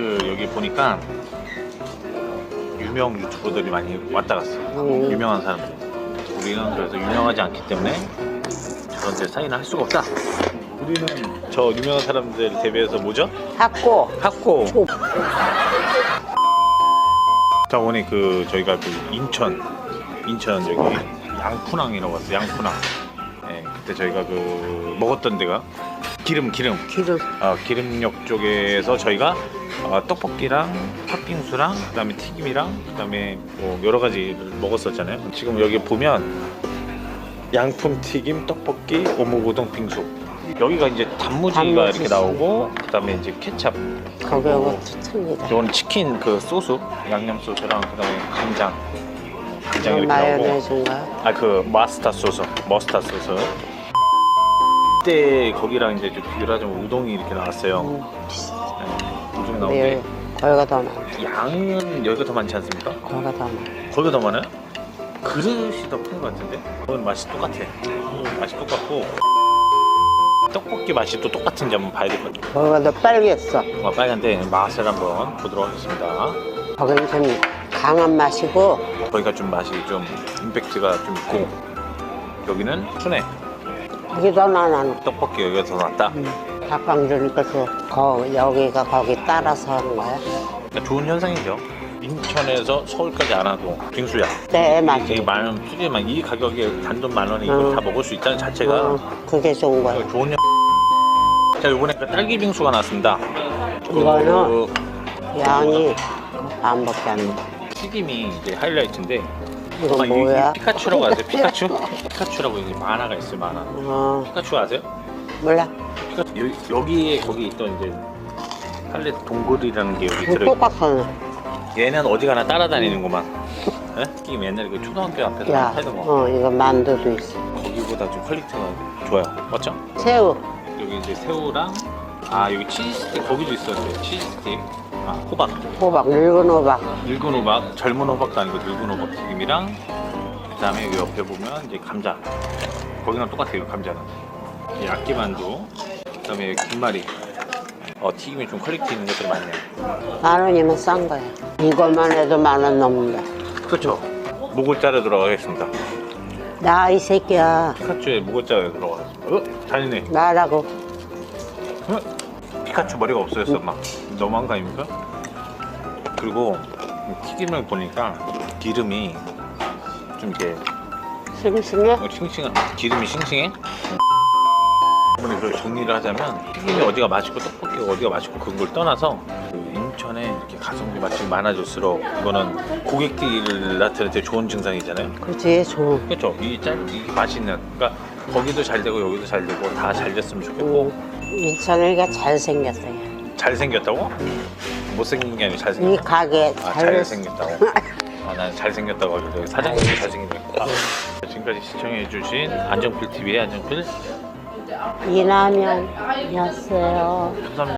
그 여기 보니까 유명 유튜버들이 많이 왔다 갔어. 음. 유명한 사람들. 우리는 그래서 유명하지 않기 때문에 저런 데 사인을 할 수가 없다. 우리는 저 유명한 사람들 대비해서 뭐죠? 학고 학고. 초자 오늘 그 저희가 그 인천 인천 여기 양푼항이라고 왔어요. 양푼항. 예, 그때 저희가 그 먹었던 데가 기름 기름 기름 어, 기름역 쪽에서 저희가 어, 떡볶이랑 팥빙수랑 그다음에 튀김이랑 그다음에 뭐 여러 가지를 먹었었잖아요. 지금 여기 보면 양품 튀김, 떡볶이, 오목 우동, 빙수. 여기가 이제 단무지가 단무지 이렇게 나오고 그다음에 이제 케찹. 거기하고 추천이다 이건 치킨 그 소스, 양념 소스랑 그다음에 간장. 간장 이렇게 나오고. 마요네즈인가 아그 마스타 소스, 머스타 소스. 그때 거기랑 이제 좀 비교를 하자면 우동이 이렇게 나왔어요. 음, 네, 우동이 근데 나오는데 여기 거기가 더 많아 양은 여기가 더 많지 않습니까? 거기가 더 많아 거기가 더 많아요? 그릇이 더 큰 것 같은데? 그건 맛이 똑같아. 맛이 똑같고 떡볶이 맛이 또 똑같은지 한번 봐야 될 것 같아요. 거기가 더 빨겠어 어, 빨간데 맛을 한번 보도록 하겠습니다. 거기는 좀 강한 맛이고 거기가 좀 맛이 좀 임팩트가 좀 있고 여기는 순해. 이게 더 나는 떡볶이 여기가 더 낫다. 닭강정이니까 그 거, 여기가 거기 따라서 하는 거야 그러니까 좋은 현상이죠. 인천에서 서울까지 안 와도 빙수야. 네 맞아 이게 만원 수제만 이 가격에 단돈 만 원에 이거 응. 다 먹을 수 있다는 자체가 어, 그게 좋은 거야 좋은 현... 자 이번에 그 딸기 빙수가 나왔습니다. 이거는 그 양이 반밖에 안 돼. 튀김이 이제 하이라이트인데 이건 아, 이- 이 뭐야? 피카츄라고 아세요? 피카츄? 피카츄라고 이제 만화가 있어요 만화. 어, 피카츄 아세요? 몰라. 피카츄 여, 여기에 거기 있던 이제 팔레 동굴이라는 게 여기 들어. 똑같아. 얘는 어디 가나 따라다니는구만. 에? 튀김 옛날에 그 초등학교 앞에서 야, 팔던 거. 어, 이거 만두도 있어. 거기보다 좀 퀄리티가 좋아요. 맞죠? 새우. 여기 이제 새우랑 아 여기 치즈 스틱 거기도 있었는데 치즈 스틱 아 호박 호박, 늙은 호박. 늙은 호박 젊은 호박도 아니고 늙은 호박 튀김이랑 그다음에 여기 옆에 보면 이제 감자 거기랑 똑같아요 감자는 이 야끼만두 그다음에 김말이 어 튀김이 좀 퀄리티 있는 것들이 많네요 만 원이면 싼 거야. 이것만 해도 만 원 넘는다. 그렇죠 목을 자르 들어가겠습니다 나 이 새끼야. 피카츄에 목을 자르 들어가겠습니다 어? 잘했네 나라고. 어? 피카츄 머리가 없어졌어 막 너무한 거 아닙니까? 그리고 튀김을 보니까 기름이 좀 이렇게 싱싱해? 어, 싱싱한 기름이 싱싱해? 이번에 그 정리를 하자면 튀김이 어디가 맛있고 떡볶이가 어디가 맛있고 그걸 떠나서 그 인천에 이렇게 가성비 맛집이 많아질수록 이거는 고객들한테 되게 좋은 증상이잖아요. 그지, 좋은. 그렇죠? 이짤 이 맛있는 그러니까 거기도 잘 되고 여기도 잘 되고 다 잘 됐으면 좋겠고 인천이가 잘 생겼어요. 잘 생겼다고? 못 생긴 게 아니고 잘이 생겼다. 가게 아, 잘잘 생겼다고. 아, 난 잘생겼다고 하길래 사장님이 잘생겼다. 지금까지 시청해주신 안정필 TV의 안정필 이남영이었어요. 감사합니다.